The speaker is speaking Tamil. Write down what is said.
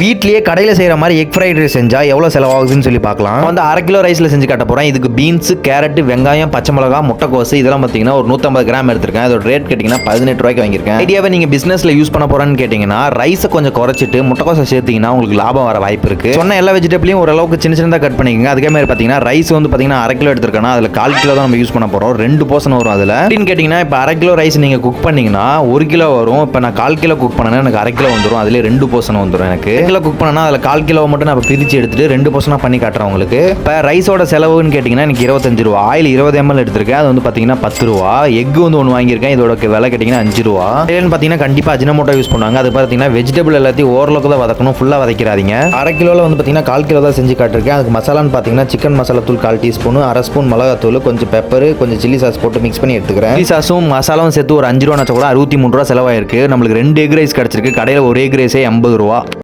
வீட்லயே கடையில் செய்கிற மாதிரி எக் ஃப்ரைட் ரைஸ் செஞ்சால் எவ்வளோ செலவாகுதுன்னு சொல்லி பார்க்கலாம். வந்து அரை கிலோ ரைஸில் செஞ்சு காட்ட போகிறேன் இதுக்கு பீன்ஸ் கேரட் வெங்காயம் பச்சை மிளகா முட்டைக்கோசு இதெல்லாம் பார்த்தீங்கன்னா ஒரு நூற்றம்பது கிராம் எடுத்திருக்கேன். அதோட ரேட் கேட்டிங்கன்னா பதினெட்டு ரூபாய்க்கு வாங்கியிருக்கேன். ஐடியாவை நீங்கள் பிஸ்னஸில் யூஸ் பண்ண போகிறேன்னு கேட்டிங்கன்னா ரைஸை கொஞ்சம் குறைச்சிட்டு முட்டைக்கோசை சேர்த்தீங்கன்னா உங்களுக்கு லாபம் வர வாய்ப்பு இருக்குது சொன்ன எல்லா வெஜிடபிளையும் ஓரளவுக்கு சின்ன சின்னதாக கட் பண்ணிக்கோங்க. அதுக்கே மாதிரி பார்த்தீங்கன்னா ரைஸ் வந்து பார்த்தீங்கன்னா அரை கிலோ எடுத்திருக்கேன்னா அதில் கால் கிலோ தான் நம்ம யூஸ் பண்ண போகிறோம் ரெண்டு போர்ஷன் வரும் அதில். அப்படின்னு கேட்டிங்கன்னா இப்போ அரை கிலோ ரைஸ் நீங்கள் குக் பண்ணீங்கன்னா ஒரு கிலோ வரும். இப்போ நான் கால் கிலோ குக் பண்ணேன்னா எனக்கு அரை கிலோ வந்துடும் அதிலே ரெண்டு போர்ஷன் வந்துடும் எனக்கு. கிலோ குக் பண்ணனா அதில் கால் கிலோ மட்டும் நான் பிரித்து எடுத்துட்டு ரெண்டு பர்சனாக பண்ணி காட்டுறேன் உங்களுக்கு. இப்போ ரைஸோட செலவுன்னு கேட்டிங்கன்னா எனக்கு இருபத்தஞ்சு ரூபா. ஆயில் இருபது எம்எல் எடுத்திருக்கேன். அது வந்து பார்த்தீங்கன்னா பத்து ரூபா. எக் வந்து ஒன்று வாங்கியிருக்கேன். இதோட விலை கேட்டிங்கன்னா அஞ்சு ரூபா. இதுலன்னு பார்த்தீங்கன்னா கண்டிப்பாக அஜினமோட்டோ யூஸ் பண்ணுவாங்க. அது பார்த்தீங்கன்னா வெஜிடபிள் எல்லாத்தையும் ஓரளவுக்கு தான் வதக்கணும். ஃபுல்லாக வதக்கிறாதீங்க. அரை கிலோவில் வந்து பார்த்தீங்கன்னா கால் கிலோ தான் செஞ்சு காட்டிருக்கேன். அதுக்கு மசாலான்னு பார்த்தீங்கன்னா சிக்கன் மசாலா தூள் கால் டீஸ்பூன் அரை ஸ்பூன் மிளகாத்தூள் கொஞ்சம் பெப்பர் கொஞ்சம் சில்லி சாஸ் போட்டு மிக்ஸ் பண்ணி எடுத்துக்கிறேன். சில்லி சாஸும் மசாலாவும் சேர்த்து ஒரு அஞ்சு ரூபா கூட அறுபத்தி மூணு ரூபா செலவாயிருக்கு. நம்மளுக்கு ரெண்டு எக் ரைஸ் கிடச்சிருக்கு. கடையில் ஒரு எக் ரைஸே எண்பது ரூபா.